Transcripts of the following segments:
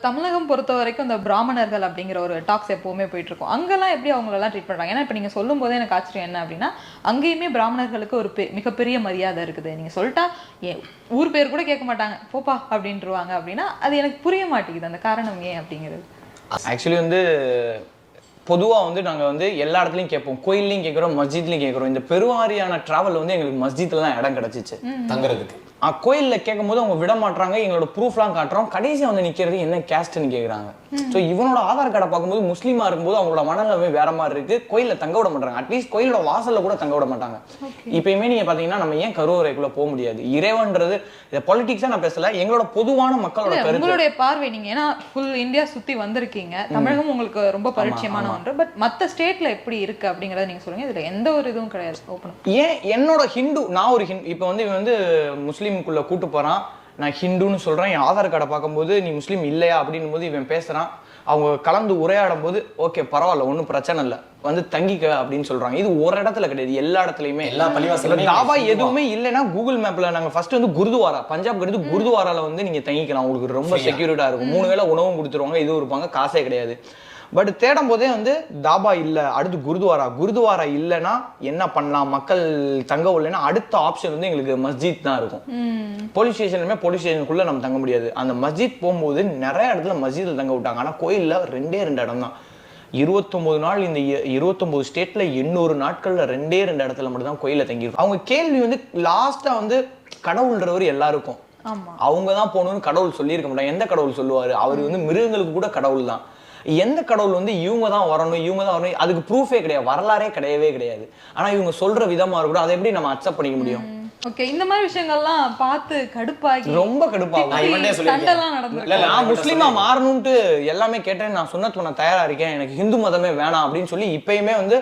தமிழகம் பொறுத்த வரைக்கும் இந்த பிராமணர்கள் அப்படிங்கிற ஒரு டாக்ஸ் எப்பவுமே போயிட்டு இருக்கும் அங்கெல்லாம் எப்படி அவங்களெல்லாம் ட்ரீட் பண்றாங்க? ஏன்னா இப்போ நீங்க சொல்லும் போதே எனக்கு ஆச்சரியம் என்ன அப்படின்னா அங்கேயுமே பிராமணர்களுக்கு ஒரு பெ- மிகப்பெரிய மரியாதை இருக்குது. நீங்க சொல்லிட்டா ஏன் ஊர் பேர் கூட கேட்க மாட்டாங்க. போப்பா அப்படின்ட்டுருவாங்க அப்படின்னா அது எனக்கு புரிய மாட்டேங்குது. அந்த காரணம் ஏன் அப்படிங்கிறது? ஆக்சுவலி வந்து பொதுவாக வந்து நாங்கள் வந்து எல்லா இடத்துலையும் கேட்போம். கோயில்லையும் கேட்குறோம் மஸ்ஜித்லையும் கேட்குறோம். இந்த பெருவாரியான ட்ராவல் வந்து எங்களுக்கு மஸ்ஜித்ல தான் இடம் கிடச்சிச்சு. தங்குறதுக்கு. கோயில்ல கேட்கும்போது அவங்க விட மாட்றாங்க. எங்களோட ப்ரூஃப்லாம் காட்டுறோம். கடைசியா வந்து நிக்கிறது என்ன கேஸ்ட்னு கேக்குறாங்க. ஸோ இவனோட ஆதார் கார்டை பார்க்கும்போது முஸ்லீமா இருக்கும்போது அவங்களோட மனநிலைமை வேற மாதிரி இருக்கு. கோயில்ல தங்க விட மாட்டாங்க அட்லீஸ்ட் கோயிலோட வாசல்ல கூட தங்க விட மாட்டாங்க. இப்பயுமே நீங்க பாத்தீங்கன்னா நம்ம ஏன் கருவறைக்குள்ள போக முடியாது? இறைவன்றது இதை பொலிட்டிக்ஸா நான் பேசல. எங்களோட பொதுவான மக்களோட உங்களுடைய பார்வை நீங்க ஏன்னா ஃபுல் இந்தியா சுத்தி வந்திருக்கீங்க. தமிழகம் உங்களுக்கு ரொம்ப பரிச்சயமான ஒன்று. பட் மத்த ஸ்டேட்ல எப்படி இருக்கு அப்படிங்கறத நீங்க சொல்லுங்க. இதுல எந்த ஒரு இதுவும் கிடையாது. ஓப்பன் ஏன் என்னோட ஹிந்து நான் ஒரு ஹிந்து இப்போ வந்து இவன் வந்து முஸ்லீமுக்குள்ள கூட்டு போறான். நான் ஹிந்துன்னு சொல்றேன். என் ஆதார் கார்டை பார்க்கும்போது நீ முஸ்லீம் இல்லையா? அப்படின்னும் போது இவன் பேசுறான். அவங்க கலந்து உரையாடும் போது ஓகே பரவாயில்ல ஒன்றும் பிரச்சனை இல்லை. வந்து தங்கிக்க அப்படின்னு சொல்றாங்க. இது ஒரு இடத்துல கிடையாது. எல்லா இடத்துலையுமே. எல்லா பள்ளிவாசலுமே தாபா? எதுவுமே இல்லைன்னா கூகுள் மேப்ல நாங்க ஃபர்ஸ்ட் வந்து குருதுவாரா பஞ்சாப் எடுத்து குருதுவாரால வந்து நீங்க தங்கிக்கலாம். உங்களுக்கு ரொம்ப செக்யூரிட்டா இருக்கும். மூணு வேளை உணவும் கொடுத்துருவாங்க இதுவும் இருப்பாங்க காசே கிடையாது. பட் தேடும் போதே வந்து தாபா இல்ல அடுத்து குருதுவாரா? குருதுவாரா இல்லைன்னா என்ன பண்ணலாம்? மக்கள் தங்க இல்லைன்னா அடுத்த ஆப்ஷன் வந்து எங்களுக்கு மஸ்ஜித் தான் இருக்கும். போலீஸ் ஸ்டேஷனுமே போலீஸ் ஸ்டேஷனுக்குள்ள நம்ம தங்க முடியாது. அந்த மஸ்ஜித் போகும்போது நிறைய இடத்துல மஸ்ஜித்ல தங்க விட்டாங்க. ஆனா கோயில்ல ரெண்டே ரெண்டு இடம் தான். இருபத்தொன்பது நாள் இந்த இ- இருபத்தொன்பது ஸ்டேட்ல எண்ணூறு நாட்கள்ல ரெண்டே ரெண்டு இடத்துல மட்டும் தான் கோயில்ல தங்கியிருக்கும். அவங்க கேள்வி வந்து லாஸ்டா வந்து கடவுள்ன்றவர் எல்லாருக்கும். அவங்க தான் போகணும்னு கடவுள் சொல்லியிருக்க மாட்டாங்க. எந்த கடவுள் சொல்லுவாரு? அவர் வந்து மிருகங்களுக்கு கூட கடவுள் தான் எந்த கடவுள் வந்து இவங்க தான் வரணும் இவங்க தான் வரணும் அதுக்கு ப்ரூஃபே கிடையாது. வரலாறே கிடையவே கிடையாது. ஆனா இவங்க சொல்ற விதமா இருக்கட்டும் அதை எப்படி நம்ம அக்செப்ட் பண்ணிக்க முடியும்? ஓகே இந்த மாதிரி விஷயங்கள்லாம் பார்த்து கடுப்பாகி ரொம்ப கடுப்பாகும். சண்டைலாம் இல்ல நடந்திருக்கு இல்ல, நான் முஸ்லீமா மாறணும்ட்டு எல்லாமே கேட்டேன். நான் சொன்னதுக்கு நான் தயாரா இருக்கேன். எனக்கு ஹிந்து மதமே வேணாம் அப்படின்னு சொல்லி இப்பயுமே வந்து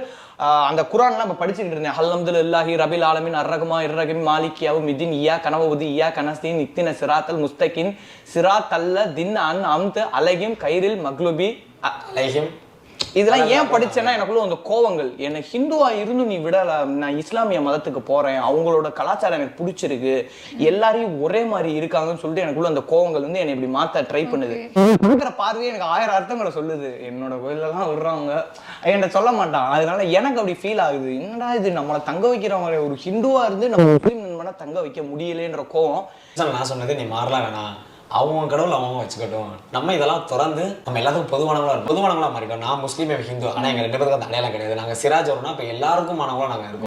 அந்த குரான்லாம் இப்ப படிச்சுக்கிட்டு இருந்தேன். ஹல்ஹம்துல் இல்லாஹி ரபில் ஆலமின் அர்ரகமா இர்ரகிம் மாலிக்கியாவு மிதின் இயா கனவபுதி இயா கனஸ்தீன் இக்தின சிராத்தல் முஸ்தகின் சிராத் அல்ல தின் அன் அம்த் அலகிம் கைரில் மக்லுபி அ- அலைஹிம். இதெல்லாம் ஏன் படிச்சேன்னா எனக்குள்ள அந்த கோவங்கள். என்னை ஹிந்துவா இருந்து நீ விடல நான் இஸ்லாமிய மதத்துக்கு போறேன் அவங்களோட கலாச்சாரம் எனக்கு பிடிச்சிருக்கு எல்லாரையும் ஒரே மாதிரி இருக்காங்கன்னு சொல்லிட்டு எனக்குள்ள அந்த கோவங்கள் வந்து என்னை இப்படி மாத்த ட்ரை பண்ணுது. இருக்கிற பார்வையே எனக்கு ஆயிரம் அர்த்தங்களை சொல்லுது. என்னோட கோயிலெல்லாம் விடுறவங்க என்கிட்ட சொல்ல மாட்டான். அதனால எனக்கு அப்படி ஃபீல் ஆகுது. என்னடா இது? நம்மளை தங்க வைக்கிறவங்க ஒரு ஹிந்துவா இருந்து நம்ம முஸ்லீம் நண்பனை தங்க வைக்க முடியலன்ற கோவம். நான் சொன்னது நீ மாறலாம் வேணாம். அவங்க கடவுள் அவங்க வச்சுக்கட்டும். நம்ம இதெல்லாம் திறந்து நம்ம எல்லாத்துக்கும் பொதுவானவங்களா பொதுவானவங்களா மாறிட்டோம். நான் முஸ்லீம் ஹிந்து. ஆனால் எங்க ரெண்டு பேருக்கு அந்த அடையாளம் கிடையாது. நாங்கள் சிராஜ் வரோம்னா இப்போ எல்லாருக்கும் மாணவங்களா நாங்கள் இருக்கோம்.